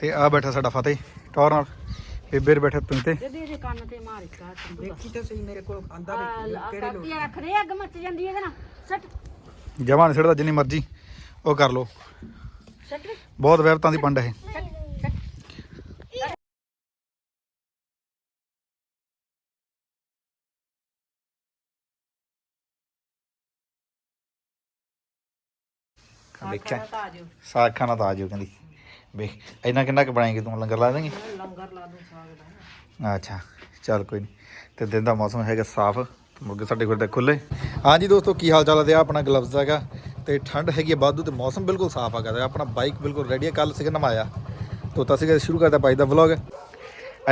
ਤੇ ਆ ਬੈਠਾ ਸਾਡਾ ਫਤਿਹ ਟੌਰ ਨਾਲ। ਬੇਬੇ ਬੈਠੇ ਤੁੰ ਤੇ ਦੇ ਦੇ ਕੰਨ ਤੇ ਮਾਰ ਇੱਕ ਦੇਖੀ ਤਾਂ ਸਹੀ ਮੇਰੇ ਕੋਲ ਆਂਦਾ ਵੀ ਕਿਹੜੇ ਲੋਕ ਕਾਪੀਆਂ ਰੱਖ ਦੇ ਅੱਗ ਮੱਚ ਜਾਂਦੀ ਇਹਦੇ ਨਾਲ। ਸੱਟ। ਜਮਾਂ ਨੀ ਛੱਡਦਾ ਜਿੰਨੀ ਮਰਜ਼ੀ ਉਹ ਕਰ ਲੋ ਸੱਟ। ਬਹੁਤ ਵਹਿਬਤਾਂ ਦੀ ਪੰਡ ਇਹ। ਸੱਟ ਸੱਟ। ਦੇਖਿਆ। ਤਾਂ ਆ ਜਾਓ। ਸਾਗ ਖਾਣਾ ਤਾਂ ਆ ਜਾਓ ਕਹਿੰਦੀ। ਵੇਖ ਇੰਨਾ ਕਿੰਨਾ ਕੁ ਬਣਾਏਗੀ ਤੂੰ ਲੰਗਰ ਲਾ ਦੇਂਗੀ? ਲੰਗਰ ਲਾ ਦੂੰ ਸਾਗ ਦਾ। ਅੱਛਾ ਚੱਲ ਕੋਈ ਨਹੀਂ ਤੇ ਦਿਨ ਦਾ ਮੌਸਮ ਹੈਗਾ ਸਾਫ਼ ਤੇ ਮੁਰਗੇ ਸਾਡੇ ਕੋਲ ਤਾਂ ਖੁੱਲੇ ਹਾਂਜੀ ਦੋਸਤੋ ਕੀ ਹਾਲ ਚਾਲ ਹੈ ਤੇ ਆਪਣਾ ਗਲਵਜ਼ ਹੈਗਾ। ਤੇ ਠੰਡ ਹੈਗੀ ਹੈ ਵਾਧੂ ਤੇ ਮੌਸਮ ਬਿਲਕੁਲ ਸਾਫ਼ ਹੈਗਾ ਤੇ ਆਪਣਾ ਬਾਈਕ ਬਿਲਕੁਲ ਰੈਡੀ ਹੈ ਕੱਲ ਸੀਗਾ ਨਮਾਇਆ ਤੋਤਾ ਸੀਗਾ ਸ਼ੁਰੂ ਕਰਦਾ ਬਾਈ ਦਾ ਵਲੌਗ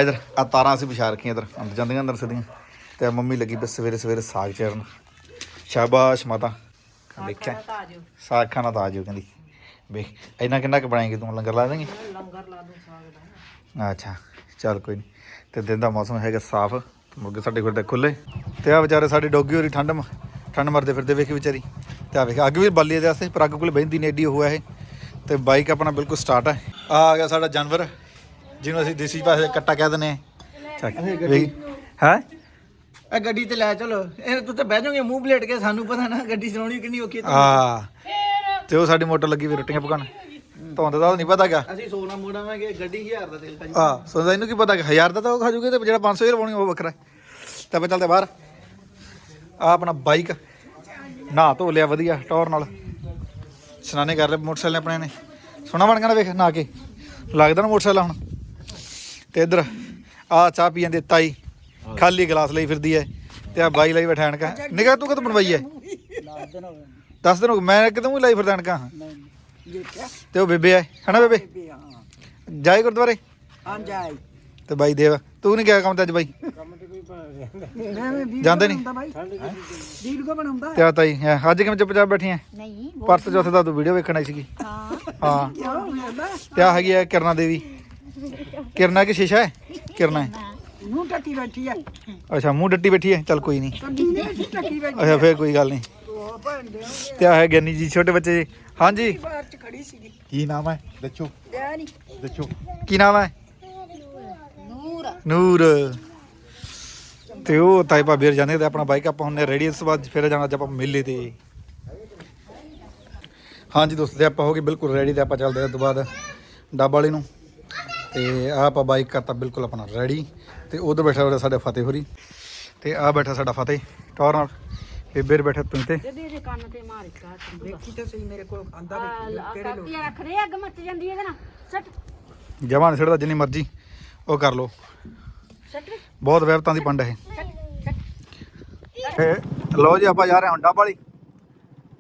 ਇਧਰ ਆ ਤਾਰਾਂ ਅਸੀਂ ਵਿਛਾ ਰੱਖੀਆਂ ਇਧਰ। ਅੰਦਰ ਜਾਂਦੀਆਂ ਅੰਦਰ ਸਿੱਧੀਆਂ। ਤੇ ਮੰਮੀ ਲੱਗੀ ਬਸ ਸਵੇਰੇ ਸਵੇਰੇ ਸਾਗ ਚਰਨ ਸ਼ਾਬਾਸ਼ ਮਾਤਾ। ਦੇਖਿਆ ਤਾਂ ਆ ਸਾਗ ਖਾਣਾ ਤਾਂ ਆ ਜਾਓ ਕਹਿੰਦੀ। ਵੇਖ ਇੰਨਾ ਕਿੰਨਾ ਕੁ ਬਣਾਏਗੀ ਤੂੰ ਲੰਗਰ ਲਾ ਦੇਂਗੀ? ਲੰਗਰ ਲਾ ਦੂੰ ਸਾਗ ਦਾ ਅੱਛਾ ਚੱਲ ਕੋਈ ਨਹੀਂ ਤੇ ਦਿਨ ਦਾ ਮੌਸਮ ਹੈਗਾ ਸਾਫ਼ ਮੁਰਗੇ ਸਾਡੇ ਤਾਂ ਖੁੱਲੇ ਤੇ ਆ ਵਿਚਾਰੇ ਸਾਡੇ ਡੋਗੀ ਹੋਰੀ ਠੰਡ ਮ- ਠੰਡ ਮਰਦੇ ਫਿਰਦੇ ਵੇਖੀ ਵਿਚਾਰੀ। ਤੇ ਆ ਵੇਖ ਅੱਗ ਵੀ ਬਾਲੀ ਦੇ ਵਾਸਤੇ ਪਰ ਅੱਗ ਕੋਲ ਬਹਿੰਦੀ ਨੇ ਏਡੀ ਉਹ ਹੈ ਇਹ। ਤੇ ਬਾਈਕ ਆਪਣਾ ਬਿਲਕੁਲ ਸਟਾਰਟ ਹੈ ਆ ਆ ਗਿਆ ਸਾਡਾ ਜਾਨਵਰ ਜਿਹਨੂੰ ਅਸੀਂ ਦੇਸੀ 'ਚ ਕੱਟਾ ਕਹਿ ਦਿੰਦੇ ਹਾਂ ਚੱਕ ਵੇਖ। ਹੈ? ਇਹ ਗੱਡੀ ਤੇ ਲੈ ਚਲੋ। ਇਹ ਤੂੰ ਤਾਂ ਬਹਿ ਜਾਓਗੇ ਮੂੰਹ ਬਲੇਟ ਕੇ ਸਾਨੂੰ ਪਤਾ ਨਾ ਗੱਡੀ ਚਲਾਉਣੀ ਕਿੰਨੀ ਔਖੀ ਹੈ ਆ ਤੇ ਉਹ ਸਾਡੀ ਮੋਟਰ ਲੱਗੀ ਵੀ ਰੋਟੀਆਂ ਪਕਾਉਣ। ਧੁੰਦ ਦਾ ਨਹੀਂ ਪਤਾਗਾ ਅਸੀਂ ਸੋਨਾ ਮੋੜਾਵਾਂਗੇ ਗੱਡੀ 1000 ਦਾ ਤੇਲ ਤਾਂ ਆ ਸੋ ਇਹਨੂੰ ਕੀ ਪਤਾ ਕਿ 1000 ਦਾ ਤਾਂ ਉਹ ਖਾ ਜੂਗੇ ਤੇ ਜਿਹੜਾ 500 ਰੁਪਏ ਪਾਉਣੀ ਉਹ ਵੱਖਰਾ ਹੈ। ਤੇ ਆਪਾਂ ਚੱਲਦੇ ਬਾਹਰ। ਆ ਆਪਣਾ ਬਾਈਕ। ਨਹਾ ਧੋ ਲਿਆ ਵਧੀਆ ਟੌਰ ਨਾਲ। ਸਨਾਨੇ ਕਰ ਲਏ ਮੋਟਰਸਾਈਕਲ ਆਪਣੇ ਨੇ। ਸੋਹਣਾ ਬਣ ਗਿਆ ਨਾ ਵੇਖ ਨਹਾ ਕੇ। ਲੱਗਦਾ ਨਾ ਮੋਟਰਸਾਈਕਲ ਹੁਣ। ਤੇ ਇੱਧਰ ਆ ਚਾਹ ਪੀਣ ਦੇ ਤਾਈ। ਖਾਲੀ ਗਲਾਸ ਲਈ ਫਿਰਦੀ ਐ ਤੇ ਆ ਬਾਈ ਲਈ ਬੈਠਾਣ ਕਾ ਨਿਗਾ ਤੂੰ ਕਦੋਂ ਬਣਵਾਈ ਐ ਦੱਸ ਦਿਨ ਹੋ ਗਏ, ਮੈਂ ਕਿਦੋਂ ਲਾਈ ਫਿਰਦਾਣ ਕਾ ਦੇਖਿਆ? ਤੇ ਉਹ ਬੇਬੇ ਐ ਹਨਾ ਬੇਬੇ? ਵੀ ਹਾਂ। ਜਾਏ ਗੁਰਦੁਆਰੇ? ਹਾਂ ਜਾਈ ਤੇ ਬਾਈ ਦੇਵ ਤੂੰ ਨਹੀਂ ਗਿਆ ਕੰਮ ਤੇ ਅੱਜ ਬਾਈ? ਮੈਂ ਵੀ ਜਾਂਦੇ ਨਹੀਂ ਵੀਰ ਕੋ ਬਣਾਉਂਦਾ? ਤੇ ਆ ਤਾਈ ਹੈਂ, ਅੱਜ ਕਿਵੇਂ ਚੁੱਪ ਚਾਪ ਬੈਠੀ ਐ ਨਹੀਂ ਪਰਸ ਚੌਥੇ ਦਾ ਤੂੰ ਵੀਡੀਓ ਵੇਖਣ ਆਈ ਸੀਗੀ। ਹਾਂ। ਹਾਂ। ਕਿਉਂ ਹੁੰਦਾ ਤੇ ਆ ਹੈਗੀ ਐ ਕਿਰਨਾ ਦੇਵੀ? ਕਿਰਨਾ ਕੀ ਸ਼ੀਸ਼ਾ ਹੈ? ਕਿਰਨਾ ਹੈ? ਮੂੰਹ ਟੱਕੀ ਬੈਠੀ ਆ। ਅੱਛਾ ਮੂੰਹ ਡੱਟੀ ਬੈਠੀ ਹੈ? ਚੱਲ ਕੋਈ ਨਹੀਂ ਕੱਢੀ ਨੇ ਟੱਕੀ ਬੈਠੀ ਅੱਛਾ ਫੇਰ ਕੋਈ ਗੱਲ ਨਹੀਂ ਭੈਣ ਦੇ ਤੇ ਆ ਹੈ ਗਿਆਨੀ ਜੀ ਛੋਟੇ ਬੱਚੇ ਜੀ। ਹਾਂਜੀ। ਬਾਹਰ ਚ ਖੜੀ ਸੀਗੀ। ਕੀ ਨਾਮ ਹੈ? ਦੱਸੋ। ਲਿਆ ਨਹੀਂ ਦੱਸੋ। ਕੀ ਨਾਮ ਹੈ? ਨੂਰ। ਨੂਰ। ਤੇ ਉਹ ਤਾਈ ਭਾਬੀ ਹਰ ਜਾਂਦੇ ਤੇ ਆਪਣਾ ਬਾਈਕ ਆਪਾਂ ਹੁੰਨੇ ਰੈਡੀ ਇਸ ਤੋਂ ਬਾਅਦ ਫਿਰ ਜਾਣਾ ਅੱਜ ਆਪਾਂ ਮੇਲੇ ਤੇ। ਹਾਂਜੀ ਦੋਸਤੋ ਤੇ ਆਪਾਂ ਹੋ ਗਏ ਬਿਲਕੁਲ ਰੈਡੀ ਤੇ ਆਪਾਂ ਚੱਲਦੇ ਇਹ ਤੋਂ ਬਾਅਦ ਡੱਬ ਵਾਲੇ ਨੂੰ। ਤੇ ਆਹ ਆਪਾਂ ਬਾਈਕ ਕਰਤਾ ਬਿਲਕੁਲ ਆਪਣਾ ਰੈਡੀ ਤੇ ਉਧਰ ਬੈਠਾ ਹੋਇਆ ਸਾਡਾ ਫਤਿਹ ਹੋਰੀ ਤੇ ਆ ਬੈਠਾ ਸਾਡਾ ਫਤਿਹ। ਟੌਰ ਨਾਲ। ਬੇਬੇ ਰ ਬੈਠਾ ਤੁੰ ਤੇ। ਦੇ ਦੇ ਕੰਨ ਤੇ ਮਾਰ ਇੱਕ ਆ ਦੇਖੀ ਤਾਂ ਸਹੀ ਮੇਰੇ ਕੋਲ ਆਂਦਾ ਵੀ ਆ ਕਿਹੜੇ ਲੋਕ ਕਾਪੀਆਂ ਰੱਖ ਦੇ ਅੱਗ ਮੱਚ ਜਾਂਦੀ ਇਹਦੇ ਨਾਲ। ਸੱਟ। ਜਮਾਂ ਨੀ ਛੱਡਦਾ ਜਿੰਨੀ ਮਰਜ਼ੀ ਉਹ ਕਰ ਲੋ ਸੱਟ। ਬਹੁਤ ਵਹਿਬਤਾਂ ਦੀ ਪੰਡ ਇਹ। ਤੇ ਲਓ ਜੀ ਆਪਾਂ ਜਾ ਰਹੇ ਹਾਂ ਡੱਬ ਵਾਲੀ।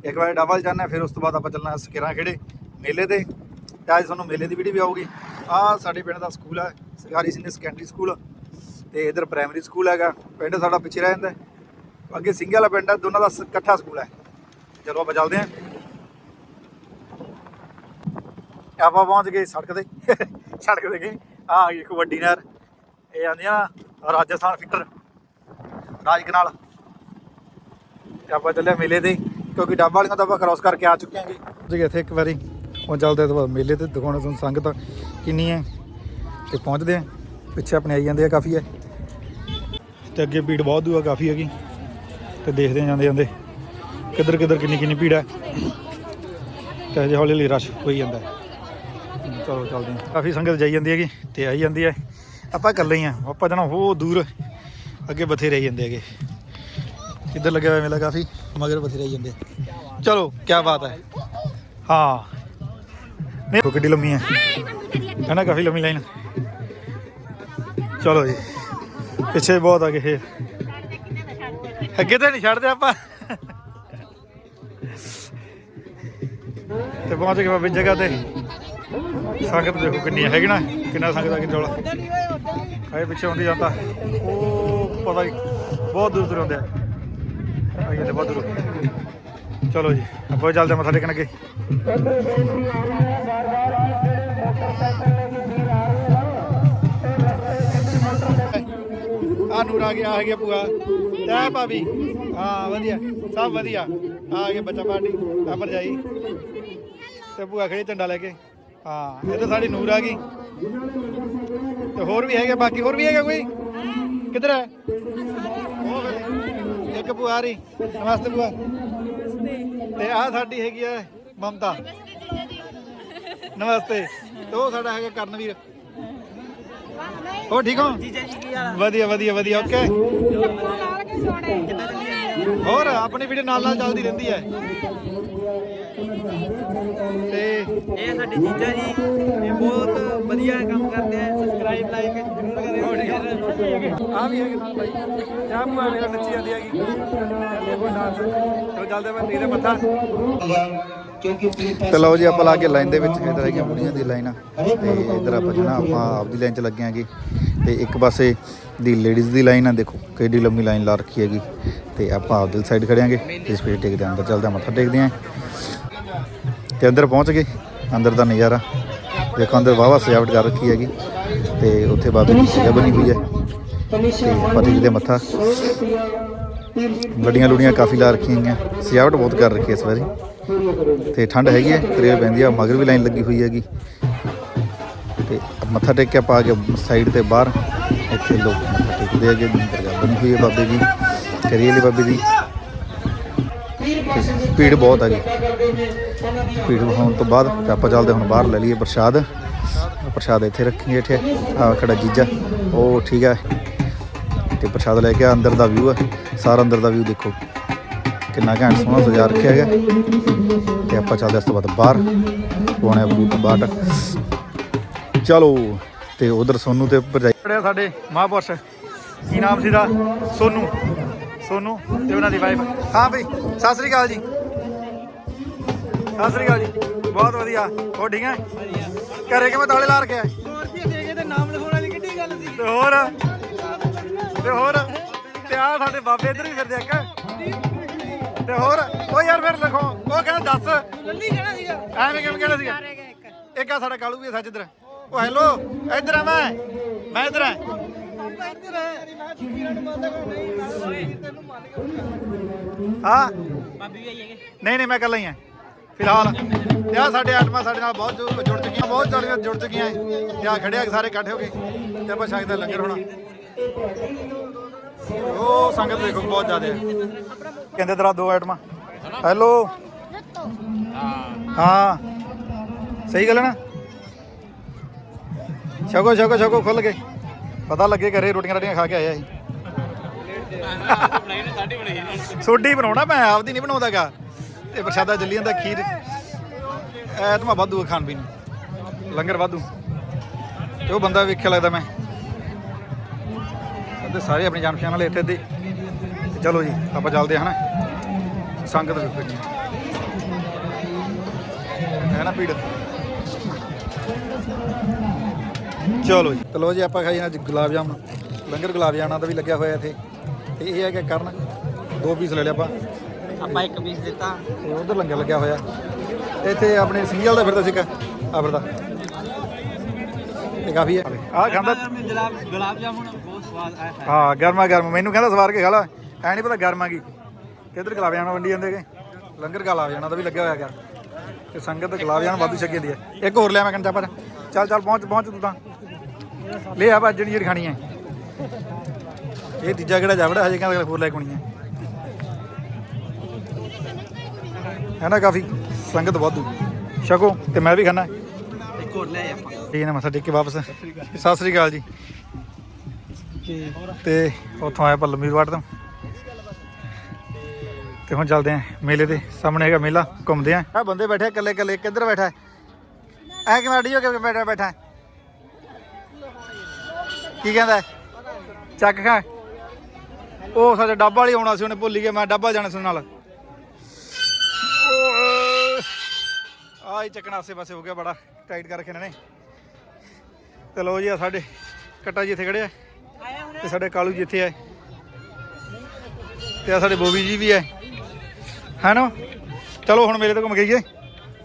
ਇੱਕ ਵਾਰ ਡੱਬ ਵਾਲੀ ਜਾਣਾ ਫਿਰ ਉਸ ਤੋਂ ਬਾਅਦ ਆਪਾਂ ਚੱਲਣਾ ਸਕੇਰਾਂ ਖੇੜੇ ਮੇਲੇ ਤੇ। ਤੇ ਅੱਜ ਤੁਹਾਨੂੰ ਮੇਲੇ ਦੀ ਵੀਡੀਓ ਵੀ ਆਊਗੀ। ਆਹ ਸਾਡੇ ਪਿੰਡ ਦਾ ਸਕੂਲ ਹੈ ਸਰਕਾਰੀ ਸੀਨੀਅਰ ਸੈਕੰਡਰੀ ਸਕੂਲ ਤੇ ਇਧਰ ਪ੍ਰਾਇਮਰੀ ਸਕੂਲ ਹੈਗਾ। ਪਿੰਡ ਸਾਡਾ ਪਿੱਛੇ ਰਹਿ ਜਾਂਦਾ। ਹੈ। ਅੱਗੇ ਸਿੰਘੇ ਵਾਲਾ ਪਿੰਡ ਹੈ ਦੋਨਾਂ ਦਾ ਸ- ਇਕੱਠਾ ਸਕੂਲ ਹੈ। ਚਲੋ ਆਪਾਂ ਚੱਲਦੇ ਹਾਂ। ਆਪਾਂ ਪਹੁੰਚ ਗਏ ਸੜਕ ਤੇ। ਸੜਕ ਤੇ ਗਏ। ਆ ਗਈ ਇੱਕ ਵੱਡੀ ਨਹਿਰ। ਇਹ ਆਂਦੀਆਂ ਰਾਜਸਥਾਨ ਫਿੱਟਰ ਰਾਜ ਕਨਾਲ ਤੇ ਆਪਾਂ ਚੱਲੇ ਮੇਲੇ ਤੇ, ਕਿਉਂਕਿ ਡੱਬ ਵਾਲੀਆਂ ਤਾਂ ਆਪਾਂ ਕ੍ਰਾਸ ਕਰਕੇ ਆ ਚੁੱਕੇ ਆਂਗੇ ਜੀ, ਇੱਥੇ ਇੱਕ ਵਾਰੀ ਹੁਣ ਚੱਲਦੇ ਤੋਂ ਬਾਅਦ ਮੇਲੇ ਤੇ ਦਿਖਾਉਣਾ ਤੁਹਾਨੂੰ ਸੰਗਤ ਕਿੰਨੀ ਹੈ। ਤੇ ਪਹੁੰਚਦੇ ਆ ਪਿੱਛੇ ਆਪਣੇ ਆਈ ਜਾਂਦੇ ਆ, ਕਾਫੀ ਹੈ। ਤੇ ਅੱਗੇ ਭੀੜ ਬਹੁਤ ਦੂਆ ਕਾਫੀ ਹੈਗੀ। ਤੇ ਦੇਖਦੇ ਜਾਂਦੇ ਜਾਂਦੇ ਕਿੱਧਰ ਕਿੱਧਰ ਕਿੰਨੀ ਕਿੰਨੀ ਭੀੜ ਹੈ। ਤੇ ਹਜੇ ਹੌਲੀ ਹੌਲੀ ਰਸ਼ ਹੋਈ ਜਾਂਦਾ ਚਲੋ, ਚੱਲਦੇ ਹਾਂ। ਕਾਫੀ ਸੰਗਤ ਜਾਈ ਜਾਂਦੀ ਹੈਗੀ ਤੇ ਆਈ ਜਾਂਦੀ ਹੈ। ਆਪਾਂ ਇਕੱਲੇ ਹੀ ਆ ਆਪਾਂ ਜਾਣਾ ਉਹ ਦੂਰ ਅੱਗੇ ਬਥੇਰੇ ਆਈ ਜਾਂਦੇ ਹੈਗੇ। ਇੱਧਰ ਲੱਗਿਆ ਹੋਇਆ ਮੇਲਾ ਕਾਫੀ? ਮਗਰ ਬਥੇਰੇ ਆਈ ਜਾਂਦੇ ਚਲੋ ਕੀ ਬਾਤ ਹੈ। ਹਾਂ। ਨਹੀਂ ਦੇਖੋ ਕਿੱਡੀ ਲੰਮੀ ਹੈ। ਹੈ ਨਾ, ਕਾਫੀ ਲੰਮੀ ਲਾਈਨ। ਚਲੋ ਜੀ। ਪਿੱਛੇ ਬਹੁਤ ਆ ਗਏ ਅੱਗੇ ਤਾਂ ਨਹੀਂ ਛੱਡਦੇ ਆਪਾਂ। ਤੇ ਪਹੁੰਚ ਗਏ ਬਾਬੇ ਜਗ੍ਹਾ ਤੇ। ਸੰਗਤ ਦੇਖੋ ਕਿੰਨੀ ਹੈਗੀ ਨਾ, ਕਿੰਨਾ ਸੰਗਤ ਆ ਕਿ ਚੋਲਾ। ਆਏ ਪਿੱਛੇ ਆਉਂਦੀ ਜਾਂਦਾ। ਉਹ ਪਤਾ ਨਹੀਂ, ਬਹੁਤ ਦੂਰ ਦੂਰ ਆਉਂਦੇ ਆ। ਆਈ ਜਾਂਦੇ ਬਹੁਤ ਦੂਰ। ਚਲੋ ਜੀ, ਆਪਾਂ ਚੱਲਦੇ ਮੱਥਾ ਟੇਕਣ ਅੱਗੇ। ਆ ਨੂਰ ਆ ਗਿਆ ਆ ਗਿਆ ਭੂਆ। ਜੈ ਭਾਬੀ। ਹਾਂ ਵਧੀਆ। ਸਭ ਵਧੀਆ। ਆ ਗਿਆ ਬੱਚਾ ਪਾਰਟੀ। ਆ ਭਰਜਾਈ ਤੇ ਭੂਆ ਖੜੀ ਝੰਡਾ ਲੈ ਕੇ। ਹਾਂ ਇਹ ਤਾਂ ਸਾਡੀ ਨੂਰ ਆ ਗਈ। ਤੇ ਹੋਰ ਵੀ ਹੈਗੇ ਬਾਕੀ ਹੋਰ ਵੀ ਹੈਗਾ ਕੋਈ? ਕਿੱਧਰ ਹੈ। ਇੱਕ ਭੂਆ ਆ ਰਹੀ। ਨਮਸਤੇ ਭੂਆ। ਤੇ ਆ ਸਾਡੀ ਹੈਗੀ ਹੈ ਮਮਤਾ। ਨਮਸਤੇ। ਤੇ ਉਹ ਸਾਡਾ ਹੈਗਾ ਕਰਨਵੀਰ। ਹੋ ਠੀਕ ਹੋ? ਵਧੀਆ ਵਧੀਆ ਵਧੀਆ। ਓਕੇ। ਹੋਰ ਆਪਣੀ ਵੀਡੀਓ ਨਾਲ ਨਾਲ ਚੱਲਦੀ ਰਹਿੰਦੀ ਹੈ। ਤੇ ਇਹ ਸਾਡੇ ਜੀਜਾ ਜੀ ਇਹ ਬਹੁਤ ਵਧੀਆ ਕੰਮ ਕਰਦੇ ਆ ਸਬਸਕ੍ਰਾਈਬ ਲਾਈਕ ਜ਼ਰੂਰ ਕਰਿਓ ਆ ਵੀ ਹੈਗੇ ਨਾਲ ਬਾਈ। ਚਾਹ ਭੂਆ ਮੇਰਾ ਨੱਚੀ ਜਾਂਦੀ ਹੈਗੀ। ਕੋਈ ਡਾਂਸ ਚਲੋ ਚੱਲਦੇ ਮੈਂ ਤੇਰੇ ਮੱਥਾ। ਤੇ ਲਓ ਜੀ ਆਪਾਂ ਲਾ ਕੇ ਲਾਈਨ ਦੇ ਵਿੱਚ ਇਧਰ ਹੈਗੀਆਂ ਬੁੜੀਆਂ ਦੀ ਲਾਈਨ ਤੇ ਇਧਰ ਆਪਾਂ ਜਣਾ ਆਪਾਂ ਆਪਦੀ ਲਾਈਨ 'ਚ ਲੱਗੇ ਆਂਗੇ ਤੇ ਇੱਕ ਪਾਸੇ ਦੀ ਲੇਡੀਜ਼ ਦੀ ਲਾਈਨ ਆ, ਦੇਖੋ ਕਿੰਨੀ ਲੰਮੀ ਲਾਈਨ ਲਾ ਰੱਖੀ ਹੈਗੀ। ਤੇ ਆਪਾਂ ਆਪਦੀ ਸਾਈਡ ਖੜਿਆਂਗੇ ਆਂਗੇ ਤੇ ਸਪੀਡ ਟੇਕਦੇ ਅੰਦਰ ਚੱਲਦੇ ਮੱਥਾ ਟੇਕਦੇ ਆਂ। ਤੇ ਅੰਦਰ ਪਹੁੰਚ ਗਏ, ਅੰਦਰ ਦਾ ਨਜ਼ਾਰਾ। ਦੇਖੋ ਅੰਦਰ ਵਾਵਾ ਸਜਾਵਟ ਕਰ ਰੱਖੀ ਹੈਗੀ, ਤੇ ਉੱਥੇ ਬਾਬੇ ਦੀ ਜਗ੍ਹਾ ਬਣੀ ਹੋਈ ਹੈ। ਤੇ ਆਪਾਂ ਟੇਕਦੇ ਮੱਥਾ। ਗੱਡੀਆਂ ਲੁੜੀਆਂ ਕਾਫੀ ਲਾ ਰੱਖੀਆਂ ਹੈਗੀਆਂ ਸਜਾਵਟ ਬਹੁਤ ਕਰ ਰੱਖੀ ਹੈ ਇਸ ਵਾਰੀ। ਤੇ ਠੰਡ ਹੈਗੀ ਹੈ ਤਰੇਲ ਪੈਂਦੀ ਆ, ਮਗਰ ਵੀ ਲਾਈਨ ਲੱਗੀ ਹੋਈ ਹੈਗੀ। ਤੇ ਮੱਥਾ ਟੇਕ ਕੇ ਆਪਾਂ ਆ ਗਏ ਸਾਈਡ ਤੇ ਬਾਹਰ ਇੱਥੇ ਲੋਕ ਮੱਥਾ ਟੇਕਦੇ ਹੈਗੇ ਦਰਗਾਹ ਬਣੀ ਹੋਈ ਹੈ ਬਾਬੇ ਦੀ ਕਰੀਏ ਵਾਲੇ ਬਾਬੇ ਦੀ। ਭੀੜ ਬਹੁਤ ਆ ਹੈਗੀ ਭੀੜ ਹੋਣ ਤੋਂ ਬਾਅਦ ਆਪਾਂ ਚੱਲਦੇ ਹੁਣ ਬਾਹਰ ਲੈ ਲਈਏ ਪ੍ਰਸ਼ਾਦ। ਪ੍ਰਸ਼ਾਦ ਇੱਥੇ ਰੱਖੀਏ ਇੱਥੇ। ਆ ਖੜਾ ਜੀਜਾ ਉਹ ਠੀਕ ਹੈ ਤੇ ਪ੍ਰਸ਼ਾਦ ਲੈ ਕੇ ਆ, ਅੰਦਰ ਦਾ ਵਿਊ ਹੈ ਸਾਰਾ ਅੰਦਰ ਦਾ ਵਿਊ ਦੇਖੋ। ਕਿੰਨਾ ਘੈਂਟ ਸੋਹਣਾ ਸਜਾ ਰੱਖਿਆ ਗਿਆ। ਤੇ ਆਪਾਂ ਚੱਲਦੇ ਇਸ ਤੋਂ ਬਾਅਦ ਬਾਹਰ। ਪੌਣੇ ਬੂਟ ਬਾਟ ਚਲੋ ਤੇ ਉਧਰ ਸੋਨੂ ਤੇ ਭਰਜਾਈ ਸਾਡੇ ਮਹਾਂਪੁਰਸ਼। ਕੀ ਨਾਮ ਸੀ ਦਾ? ਸੋਨੂ। ਸੋਨੂ ਤੇ ਉਹਨਾਂ ਦੀ ਵਾਈਫ ਹਾਂ ਬਈ ਸਤਿ ਸ੍ਰੀ ਅਕਾਲ ਜੀ। ਸਤਿ ਸ੍ਰੀ ਅਕਾਲ ਜੀ। ਬਹੁਤ ਵਧੀਆ। ਹੋ ਠੀਕ ਹੈ ਘਰੇ ਕਿਵੇਂ ਤਾਲੇ ਲਾ ਰੱਖਿਆ? ਦੇ ਕੇ ਤੇ ਨਾਮ ਲਿਖਾਉਣ ਵਾਲੀ ਕਿੱਡੀ ਗੱਲ ਸੀ। ਤੇ ਹੋਰ? ਤੇ ਹੋਰ? ਤੇ ਆ ਸਾਡੇ ਬਾਬੇ ਇੱਧਰ ਵੀ ਫਿਰਦੇ ਆ ਇੱਕ। ਤੇ ਹੋਰ? ਉਹ ਯਾਰ ਫਿਰ ਲਿਖੋ। ਉਹ ਕਹਿੰਦਾ ਦੱਸ। ਲੱਲੀ ਕਹਿਣਾ ਸੀਗਾ। ਐਵੇਂ ਕਿਵੇਂ ਕਹਿੰਦਾ ਸੀਗਾ? ਇੱਕ। ਆ ਸਾਡਾ ਕਾਲੂ ਵੀ ਸੱਜ ਇੱਧਰ। ਉਹ ਹੈਲੋ, ਇੱਧਰ ਆ ਮੈਂ। ਮੈਂ ਇੱਧਰ ਆ। ਨਹੀਂ ਮੈਂ ਤੈਨੂੰ ਹਾਂ। ਨਹੀਂ ਨਹੀਂ, ਮੈਂ ਇਕੱਲਾ ਹੀ ਆ। ਫਿਲਹਾਲ। ਤੇ ਆ ਸਾਡੇ ਆਟਮਾ ਸਾਡੇ ਨਾਲ ਬਹੁਤ ਜੁ- ਜੁੜ ਚੁੱਕੀਆਂ, ਬਹੁਤ ਸਾਰੀਆਂ ਜੁੜ ਚੁੱਕੀਆਂ ਤੇ ਆ ਖੜੇ ਆ ਸਾਰੇ ਇਕੱਠੇ ਹੋ ਕੇ। ਤੇ ਆਪਾਂ ਸ਼ਾਇਦ ਲੰਗਰ ਹੋਣਾ। ਉਹ ਸੰਗਤ ਦੇਖੋ ਬਹੁਤ ਜ਼ਿਆਦਾ ਹੈ ਕਹਿੰਦੇ ਤੇਰਾ ਦੋ ਆਈਟਮਾਂ ਹੈਲੋ। ਹਾਂ। ਸਹੀ ਗੱਲ ਹੈ ਨਾ? ਛਕੋ ਛਕੋ ਛਕੋ ਖੁੱਲ ਗਏ ਪਤਾ ਲੱਗੇ ਘਰੇ ਰੋਟੀਆਂ ਰਾਟੀਆਂ ਖਾ ਕੇ ਆਇਆ ਸੀ। ਸੋਡੀ ਬਣਾਉਣਾ ਮੈਂ, ਆਪਦੀ ਨਹੀਂ ਬਣਾਉਂਦਾਗਾ। ਤੇ ਪ੍ਰਸ਼ਾਦਾ ਚੱਲੀ ਜਾਂਦਾ ਖੀਰ। ਐਤਮਾ ਵਾਧੂ ਖਾਣ ਪੀਣ ਲੰਗਰ ਵਾਧੂ। ਤੇ ਉਹ ਬੰਦਾ ਵੇਖਿਆ ਲੱਗਦਾ ਮੈਂ। ਤੇ ਸਾਰੇ ਆਪਣੀ ਜਾਣ ਪਛਾਣ ਵਾਲੇ ਇੱਥੇ ਦੇ। ਚਲੋ ਜੀ, ਆਪਾਂ ਚੱਲਦੇ ਹਾਂ ਨਾ। ਸੰਗਤ ਵੇਖੋ ਹੈ ਨਾ ਭੀੜ? ਚਲੋ ਜੀ। ਚਲੋ ਜੀ ਆਪਾਂ ਖਾਈ ਅੱਜ ਗੁਲਾਬ ਜਾਮਨ ਲੰਗਰ ਗੁਲਾਬ ਜਾਮਨਾਂ ਦਾ ਵੀ ਲੱਗਿਆ ਹੋਇਆ ਇੱਥੇ। ਤੇ ਇਹ ਹੈ ਕਿ ਕਰਨ। ਦੋ ਪੀਸ ਲੈ ਲਿਆ ਆਪਾਂ। ਆਪਾਂ ਇੱਕ ਪੀਸ ਦਿੱਤਾ। ਤੇ ਉਧਰ ਲੰਗਰ ਲੱਗਿਆ ਹੋਇਆ। ਤੇ ਇੱਥੇ ਆਪਣੇ ਸਿੰਗਲ ਦਾ ਫਿਰਦਾ ਸੀਗਾ ਆ ਫਿਰਦਾ। ਇਹ ਕਾਫੀ ਹੈ। ਆ ਖਾਂਦਾ। ਗੁਲਾਬ ਗੁਲਾਬ ਜਾਮੁਨ ਬਹੁਤ ਸਵਾਦ ਆਇਆ ਹੈ ਹਾਂ ਗਰਮਾ ਗਰਮ। ਮੈਨੂੰ ਕਹਿੰਦਾ ਸਵਾਰ ਕੇ ਖਾ ਲਾ। ਐ ਨਹੀਂ ਪਤਾ ਗਰਮਾ ਕੀ। ਕਿੱਧਰ ਗੁਲਾਬ ਜਾਣਾ ਵੰਡੀ ਜਾਂਦੇ ਕਿ ਲੰਗਰ ਗੁਲਾਬ ਜਾਣਾ ਦਾ ਵੀ ਲੱਗਿਆ ਹੋਇਆ ਕਰ ਤੇ ਸੰਗਤ ਗੁਲਾਬ ਜਾਣ ਵਾਧੂ ਛਕੀ ਜਾਂਦੀ ਹੈ। ਇੱਕ ਹੋਰ ਲਿਆ ਮੈਂ ਕਹਿੰਦਾ ਪਰ। ਚੱਲ ਚੱਲ ਪਹੁੰਚ ਪਹੁੰਚ ਤੂੰ ਤਾਂ। ਲੈ ਆ ਬਾ ਜਿਹੜੀ ਖਾਣੀ ਹੈ ਇਹ ਤੀਜਾ ਕਿਹੜਾ ਜਾਵੜਾ ਹਜੇ ਕਹਿੰਦਾ ਹੋਰ ਲੈ ਕੇ ਆਉਣੀ ਹੈ। ਹੈ ਨਾ ਕਾਫੀ? ਸੰਗਤ ਵਾਧੂ। ਛਕੋ ਤੇ ਮੈਂ ਵੀ ਖਾਣਾ। ਇੱਕ ਹੋਰ ਲੈ ਆਪਾਂ। ਠੀਕ ਨੇ ਮੱਥਾ ਟੇਕ ਕੇ ਵਾਪਸ। ਸਤਿ ਸ੍ਰੀ ਅਕਾਲ ਜੀ। ਤੇ ਉੱਥੋਂ ਆਇਆ ਪੱਲਮੀਰ ਵਾਟ ਤੋਂ। ਤੇ ਹੁਣ ਚੱਲਦੇ ਆਂ ਮੇਲੇ ਦੇ ਸਾਹਮਣੇ ਹੈਗਾ ਮੇਲਾ ਘੁੰਮਦੇ ਆਂ ਆ ਬੰਦੇ ਬੈਠੇ ਇਕੱਲੇ ਇਕੱਲੇ ਕਿੱਧਰ ਬੈਠਾ ਹੈ? ਐ ਕਿਵੇਂ ਅੜੀ ਹੋ ਕੇ ਬੈਠਾ ਬੈਠਾ ਹੈ? ਕੀ ਕਹਿੰਦਾ? ਚੱਕ ਖਾ। ਉਹ ਸਾਡੇ ਡੱਬਾ ਵਾਲੀ ਆਉਣਾ ਸੀ, ਉਹਨੇ ਭੁੱਲ ਗਿਆ ਮੈਂ ਡੱਬਾ ਜਾਣਾ ਸੀ ਨਾਲ। ਆਹ ਹੀ ਚੱਕਣਾ ਆਸੇ ਪਾਸੇ ਹੋ ਗਿਆ ਬੜਾ, ਟਾਈਟ ਕਰ ਰੱਖੇ ਇਹਨਾਂ ਨੇ। ਤੇ ਲੋ ਜੀ ਆ ਸਾਡੇ ਕੱਟਾ ਜੀ ਇੱਥੇ ਖੜੇ ਆ। ਤੇ ਸਾਡੇ ਕਾਲੂ ਜੀ ਇੱਥੇ ਆਏ ਤੇ ਆ ਸਾਡੇ ਬੋਬੀ ਜੀ ਵੀ ਆਏ ਹੈ ਨਾ ਚਲੋ ਹੁਣ ਮੇਰੇ ਤੋਂ ਘੁੰਮ ਗਈਏ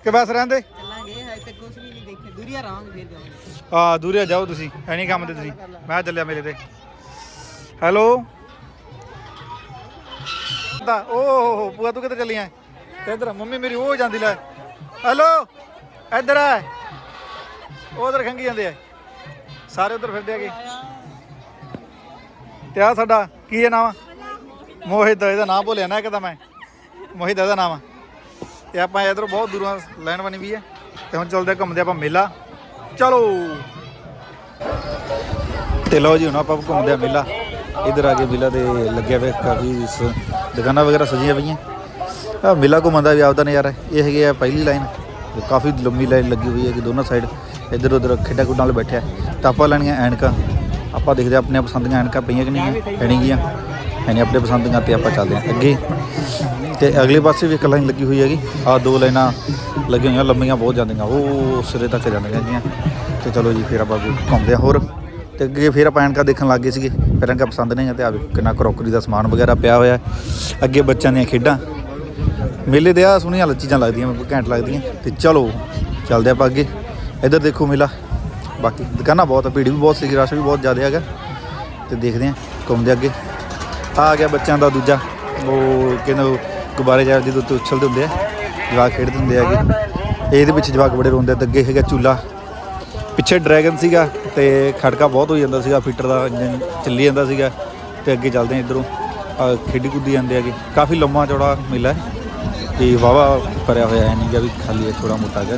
ਕਿ ਬਸ ਰਹਿੰਦੇ ਚੱਲਾਂਗੇ, ਹਜੇ ਤੱਕ ਕੁਝ ਵੀ ਨਹੀਂ ਦੇਖਿਆ। ਦੂਰੀਆ ਰਹਾਂਗੇ ਫਿਰ ਜਾਵਾਂਗੇ ਆ, ਦੂਰੇ ਜਾਓ ਤੁਸੀਂ। ਐ ਨਹੀਂ ਕੰਮ ਤੇ ਤੁਸੀਂ। ਮੈਂ ਚੱਲਿਆ ਮੇਲੇ ਤੇ। ਹੈਲੋ? ਦਾ ਓ, ਹੋ ਹੋ ਪੂਆ ਤੂੰ ਕਿੱਥੇ ਚੱਲੀ ਐ? ਤੇ ਇੱਧਰ ਮੰਮੀ ਮੇਰੀ, ਉਹ ਜਾਂਦੀ ਲੈ। ਹੈਲੋ? ਇੱਧਰ ਆ। ਉਹ ਉਧਰ ਖੰਗੀ ਜਾਂਦੇ ਆ। ਸਾਰੇ ਉਧਰ ਫਿਰਦੇ ਹੈਗੇ ਤੇ ਆ ਸਾਡਾ, ਕੀ ਹੈ ਨਾਮ? ਮੋਹਿਤ ਇਹਦਾ ਨਾਮ ਭੁੱਲਿਆ ਨਾ ਕਿਦਾ ਮੈਂ। ਮੋਹਿਤ ਇਹਦਾ ਨਾਮ ਆ। ਤੇ ਆਪਾਂ ਇਧਰ ਬਹੁਤ ਦੂਰੋਂ ਲੈਣ ਬਣੀ ਵੀ ਹੈ। ਤੇ ਹੁਣ ਚੱਲਦੇ ਘੁੰਮਦੇ ਆਪਾਂ ਮੇਲਾ। ਚਲੋ। ਤੇ ਲਓ ਜੀ, ਹੁਣ ਆਪਾਂ ਘੁੰਮਦੇ ਆ ਮੇਲਾ। ਇਧਰ ਆ ਕੇ ਮੇਲਾ ਤੇ ਲੱਗਿਆ ਹੋਇਆ ਕਾਫੀ ਸ- ਦੁਕਾਨਾਂ ਵਗੈਰਾ ਸਜੀਆਂ ਪਈਆਂ। ਆ ਮੇਲਾ ਘੁੰਮਣ ਦਾ ਵੀ ਆਪਦਾ ਨਜ਼ਾਰਾ ਇਹ ਹੈਗੇ ਆ ਪਹਿਲੀ ਲਾਈਨ। ਕਾਫੀ ਲੰਮੀ ਲਾਈਨ ਲੱਗੀ ਹੋਈ ਹੈ ਕਿ ਦੋਨੋਂ ਸਾਈਡ ਇੱਧਰ ਉੱਧਰ ਖੇਡਾਂ ਕੁੱਡਾਂ ਨਾਲ ਬੈਠਿਆ ਤਾਂ ਆਪਾਂ ਲੈਣੀਆਂ ਐਨਕਾਂ। ਆਪਾਂ ਦੇਖਦੇ ਆ ਆਪਣੇ ਪਸੰਦ ਦੀਆਂ ਐਨਕਾਂ ਪਈਆਂ ਕਿ ਨਹੀਂ ਹੈ ਨਹੀਂ ਗੀਆਂ। ਹੈ ਆਪਣੇ ਪਸੰਦ ਦੀਆਂ ਤੇ ਆਪਾਂ ਚੱਲਦੇ ਆ ਅੱਗੇ। ਤੇ ਅਗਲੇ ਪਾਸੇ ਵੀ ਇੱਕ ਲਾਈਨ ਲੱਗੀ ਹੋਈ ਹੈਗੀ। ਆ ਦੋ ਲਾਈਨਾਂ ਲੱਗੀਆਂ ਹੋਈਆਂ ਲੰਮੀਆਂ ਬਹੁਤ ਜਾਂਦੀਆਂ। ਉਹ ਸਿਰੇ ਤੱਕ ਜਾਂਦੀਆਂ ਹੈਗੀਆਂ। ਤੇ ਚਲੋ ਜੀ, ਫਿਰ ਆਪਾਂ ਘੁੰਮਦੇ ਆ ਹੋਰ। ਤੇ ਅੱਗੇ ਫਿਰ ਆਪਾਂ ਐਨਕਾਂ ਦੇਖਣ ਲੱਗ ਗਏ ਸੀਗੇ। ਫਿਰ ਐਨਕਾਂ ਪਸੰਦ ਨਹੀਂ ਆ ਤੇ ਆ ਕਿੰਨਾ ਕਰੋਕਰੀ ਦਾ ਸਮਾਨ ਵਗੈਰਾ ਪਿਆ ਹੋਇਆ ਅੱਗੇ ਬੱਚਿਆਂ ਦੀਆਂ ਖੇਡਾਂ। ਮੇਲੇ ਦੇ ਆ ਸੋਹਣੀਆਂ ਚੀਜ਼ਾਂ ਲੱਗਦੀਆਂ ਘੈਂਟ ਲੱਗਦੀਆਂ। ਤੇ ਚਲੋ, ਚੱਲਦੇ ਆਪਾਂ ਅੱਗੇ। ਇੱਧਰ ਦੇਖੋ ਮੇਲਾ। ਬਾਕੀ ਦੁਕਾਨਾਂ ਬਹੁਤ ਭੀੜ ਵੀ ਬਹੁਤ ਸੀ ਰਸ਼ ਵੀ ਬਹੁਤ ਜ਼ਿਆਦਾ ਹੈਗਾ। ਤੇ ਦੇਖਦੇ ਆ ਘੁੰਮਦੇ ਅੱਗੇ। ਆ ਗਿਆ ਬੱਚਿਆਂ ਦਾ ਦੂਜਾ। ਉਹ ਕਹਿੰਦੇ ਗੁਬਾਰੇ ਜਾਂ ਜਿਹਦੇ ਉੱਤੇ ਉਛਲਦੇ ਹੁੰਦੇ ਆ, ਜਵਾਕ ਖੇਡਦੇ ਹੁੰਦੇ ਹੈਗੇ। ਇਹਦੇ ਵਿੱਚ ਜਵਾਕ ਬੜੇ ਰੋਂਦੇ ਆ ਤੇ ਅੱਗੇ ਹੈਗਾ ਝੂਲਾ ਪਿੱਛੇ ਡਰੈਗਨ ਸੀਗਾ ਤੇ ਖੜਕਾ ਬਹੁਤ ਹੋ ਜਾਂਦਾ ਸੀਗਾ, ਫੀਟਰ ਦਾ ਇੰਜਨ ਚੱਲੀ ਜਾਂਦਾ ਸੀਗਾ ਤੇ ਅੱਗੇ ਚੱਲਦੇ ਆ ਇਧਰੋਂ। ਖੇਡੀ ਕੁੱਦੀ ਜਾਂਦੇ ਹੈਗੇ। ਕਾਫੀ ਲੰਮਾ ਚੌੜਾ ਮੇਲਾ ਹੈ। ਤੇ ਵਾਵਾ ਭਰਿਆ ਹੋਇਆ ਹੈ, ਨਹੀਂ ਵੀ ਖਾਲੀ ਹੈ ਥੋੜਾ ਮੋਟਾ ਜਿਹਾ।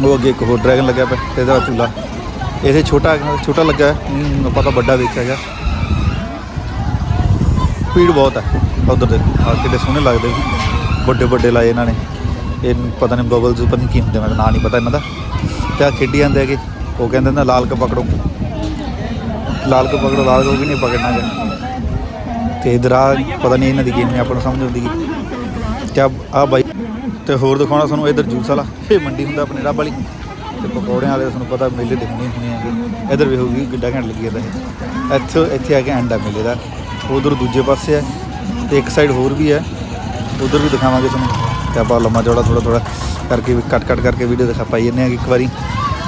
ਉਹ ਅੱਗੇ ਇੱਕ ਹੋਰ ਡਰੈਗਨ ਲੱਗਿਆ ਪਿਆ ਤੇ ਇਹਦਾ ਝੂਲਾ ਇਹਦੇ ਛੋਟਾ ਛੋਟਾ ਲੱਗਾ ਆਪਾਂ ਤਾਂ ਵੱਡਾ ਦੇਖਿਆ ਹੈਗਾ। ਭੀੜ ਬਹੁਤ ਹੈ ਉਧਰ ਦੇ। ਆ ਕਿੱਡੇ ਸੋਹਣੇ ਲੱਗਦੇ ਵੱਡੇ ਵੱਡੇ ਲਾਏ ਇਹਨਾਂ ਨੇ। ਇਹ ਪਤਾ ਨਹੀਂ ਬਬਲਸ ਪਤਾ ਨਹੀਂ ਕੀ ਹੁੰਦੇ, ਮੈਨੂੰ ਨਾਂ ਨਹੀਂ ਪਤਾ ਇਹਨਾਂ ਦਾ। ਤੇ ਆ ਖੇਡੀ ਜਾਂਦੇ ਹੈਗੇ? ਉਹ ਕਹਿੰਦੇ ਨਾ ਲਾਲ ਕਾ ਪਕੜੋ। ਲਾਲ ਕਾ ਪਕੜੋ, ਲਾਲ ਕੋ ਵੀ ਨਹੀਂ ਪਕੜਨਾ ਗਾ ਤੇ ਇਧਰ ਆ ਪਤਾ ਨਹੀਂ ਇਹਨਾਂ ਦੀ ਗੇਮ ਨਹੀਂ ਆਪਾਂ ਨੂੰ ਸਮਝ ਆਉਂਦੀ ਗੀ ਤੇ ਆ ਬਾਈ ਤੇ ਹੋਰ ਦਿਖਾਉਣਾ ਸਾਨੂੰ ਇਧਰ ਜੂਸ ਵਾਲਾ। ਇਹ ਮੰਡੀ ਹੁੰਦਾ ਆਪਣੇ ਰੱਬ ਵਾਲੀ। ਤੇ ਪਕੌੜਿਆਂ ਵਾਲੇ ਤੁਹਾਨੂੰ ਪਤਾ ਮੇਲੇ ਦਿਖਣੇ ਹੁੰਦੇ ਹੁੰਦੇ ਆਗੇ ਇਧਰ ਵੇਖੋ ਵੀ ਕਿੱਡਾ ਘੰਟ ਲੱਗੀ ਜਾਂਦਾ ਇਹ। ਇੱਥੇ ਇੱਥੇ ਆ ਕੇ ਐਂਡ ਆ ਮੇਲੇ ਦਾ। ਉਧਰ ਦੂਜੇ ਪਾਸੇ ਹੈ ਤੇ ਇੱਕ ਸਾਈਡ ਹੋਰ ਵੀ ਹੈ। ਉਧਰ ਵੀ ਦਿਖਾਵਾਂਗੇ ਤੁਹਾਨੂੰ। ਤੇ ਆਪਾਂ ਲੰਮਾ ਚੌੜਾ ਥੋੜਾ ਥੋੜਾ ਕਰਕੇ ਵੀ ਕੱਟ ਕੱਟ ਕਰਕੇ ਵੀਡੀਓ ਦਿਖਾ ਪਾਈ ਜੰਨੇ ਆ ਇੱਕ ਵਾਰੀ।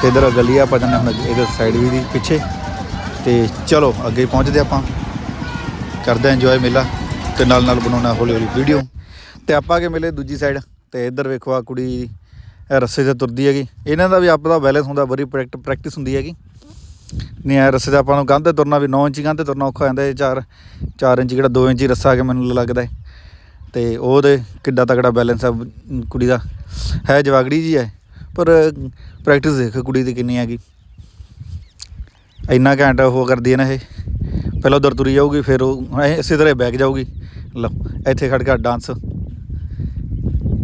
ਤੇ ਇਧਰ ਗਲੀ ਆਪਾਂ ਜਾਂਦੇ ਹੁਣ ਇਧਰ ਸਾਈਡ ਵੀ ਦੀ ਪਿੱਛੇ। ਤੇ ਚਲੋ, ਅੱਗੇ ਪਹੁੰਚਦੇ ਆਪਾਂ। ਕਰਦੇ ਇੰਜੋਏ ਮੇਲਾ ਤੇ ਨਾਲ ਨਾਲ ਬਣਾਉਣਾ ਹੌਲੀ ਹੌਲੀ ਵੀਡੀਓ ਤੇ ਆਪਾਂ ਆ ਮਿਲੇ ਦੂਜੀ ਸਾਈਡ ਤੇ ਇੱਧਰ ਵੇਖੋ ਆ ਕੁੜੀ ਰੱਸੇ ਤੇ ਤੁਰਦੀ ਹੈਗੀ। ਇਹਨਾਂ ਦਾ ਵੀ ਆਪਦਾ ਬੈਲੈਂਸ ਹੁੰਦਾ, ਬੜੀ ਪ੍ਰੈਕਟ ਪ੍ਰੈਕਟਿਸ ਹੁੰਦੀ ਹੈਗੀ। ਨਹੀਂ ਆ ਰੱਸੇ ਦਾ ਆਪਾਂ ਨੂੰ ਕੰਧ ਤੇ ਤੁਰਨਾ ਵੀ 9 ਇੰਚੀ ਕੰਧ ਤੇ ਤੁਰਨਾ ਔਖਾ ਹੋ ਜਾਂਦਾ ਇਹ 4 4 ਇੰਚੀ ਕਿਹੜਾ 2 ਇੰਚੀ ਰੱਸਾ ਆ ਕੇ ਮੈਨੂੰ ਲੱਗਦਾ ਹੈ। ਤੇ ਉਹਦੇ ਕਿੱਡਾ ਤਕੜਾ ਬੈਲੈਂਸ ਆ ਕੁੜੀ ਦਾ। ਹੈ ਜਵਾਗੜੀ ਜੀ ਹੈ, ਪਰ ਪ੍ਰੈਕਟਿਸ ਦੇਖ ਕੁੜੀ ਦੀ ਕਿੰਨੀ ਹੈਗੀ। ਇੰਨਾ ਘੈਂਟ ਉਹ ਕਰਦੀ ਹੈ ਨਾ ਇਹ। ਪਹਿਲਾਂ ਉਧਰ ਤੁਰੀ ਜਾਊਗੀ, ਫਿਰ ਉਹ ਐਂ ਇਸੇ ਤਰ੍ਹਾਂ ਬੈਕ ਜਾਊਗੀ। ਲਓ, ਇੱਥੇ ਖੜ ਕੇ ਡਾਂਸ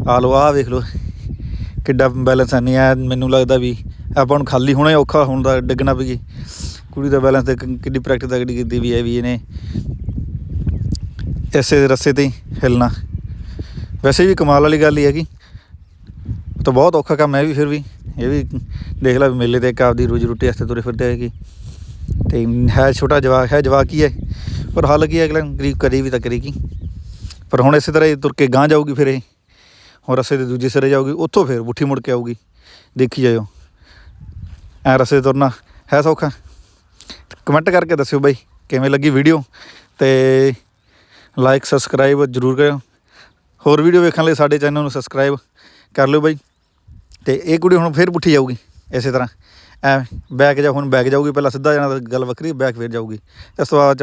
ਆ ਲਓ, ਆਹ ਵੇਖ ਲਓ। ਕਿੱਡਾ ਬੈਲੈਂਸ ਨਹੀਂ ਆ ਮੈਨੂੰ ਲੱਗਦਾ ਵੀ ਆਪਾਂ ਨੂੰ ਖਾਲੀ ਹੋਣਾ ਹੀ ਔਖਾ ਹੁੰਦਾ ਡਿੱਗਣਾ ਵੀ ਕੁੜੀ ਦਾ ਬੈਲੈਂਸ ਤੇ ਕਿ- ਕਿੱਡੀ ਪ੍ਰੈਕਟਿਸ ਤਗੜੀ ਕੀਤੀ ਵੀ ਹੈ ਵੀ ਇਹਨੇ। ਇਸੇ ਰਸਤੇ ਤੇ ਹੀ ਹਿਲਣਾ। ਵੈਸੇ ਵੀ ਕਮਾਲ ਵਾਲੀ ਗੱਲ ਹੀ ਹੈਗੀ। ਤਾਂ ਬਹੁਤ ਔਖਾ ਕੰਮ ਹੈ ਇਹ ਵੀ ਫਿਰ ਵੀ। ਇਹ ਵੀ ਦੇਖ ਲੈ ਵੀ ਮੇਲੇ ਤੇ ਇੱਕ ਆਪਦੀ ਰੋਜੀ ਰੋਟੀ ਵਾਸਤੇ ਤੁਰੇ ਫਿਰਦੇ ਹੈਗੇ। ਤੇ ਹੈ ਛੋਟਾ ਜਵਾਕ, ਹੈ ਜਵਾਕ ਹੀ ਹੈ। ਪਰ ਹਾਲ ਕੀ ਹੈ ਅਗਲਾ, ਗਰੀਬ ਕਰੀ ਵੀ ਤਾਂ ਕਰੇਗੀ। ਪਰ ਹੁਣ ਇਸੇ ਤਰ੍ਹਾਂ ਇਹ ਤੁਰ ਕੇ ਗਾਂ ਜਾਊਗੀ ਫਿਰ ਇਹ। ਹੁਣ ਰਸੇ ਦੇ ਦੂਜੇ ਸਿਰੇ ਜਾਊਗੀ, ਉੱਥੋਂ ਫਿਰ ਮੁੱਠੀ ਮੁੜ ਕੇ ਆਊਗੀ। ਦੇਖੀ ਜਾਇਓ। ਐ ਰਸੇ ਤੁਰਨਾ ਹੈ ਸੌਖਾ। ਕਮੈਂਟ ਕਰਕੇ ਦੱਸਿਓ ਬਾਈ, ਕਿਵੇਂ ਲੱਗੀ ਵੀਡੀਓ? ਤੇ ਲਾਈਕ ਸਬਸਕ੍ਰਾਈਬ ਜਰੂਰ ਕਰਿਓ। ਹੋਰ ਵੀਡੀਓ ਵੇਖਣ ਲਈ ਸਾਡੇ ਚੈਨਲ ਨੂੰ ਸਬਸਕ੍ਰਾਈਬ ਕਰ ਲਿਓ ਬਾਈ। ਤੇ ਇਹ ਕੁੜੀ ਹੁਣ ਫੇਰ ਪੁੱਠੀ ਜਾਊਗੀ, ਇਸੇ ਤਰ੍ਹਾਂ। ਐ ਬੈਕ ਜਾ, ਹੁਣ ਬੈਕ ਜਾਊਗੀ, ਪਹਿਲਾਂ ਸਿੱਧਾ ਜਾਣਾ, ਤਾਂ ਗੱਲ ਵੱਖਰੀ, ਬੈਕ ਫੇਰ ਜਾਊਗੀ। ਇਸ ਤੋਂ ਬਾਅਦ ਚ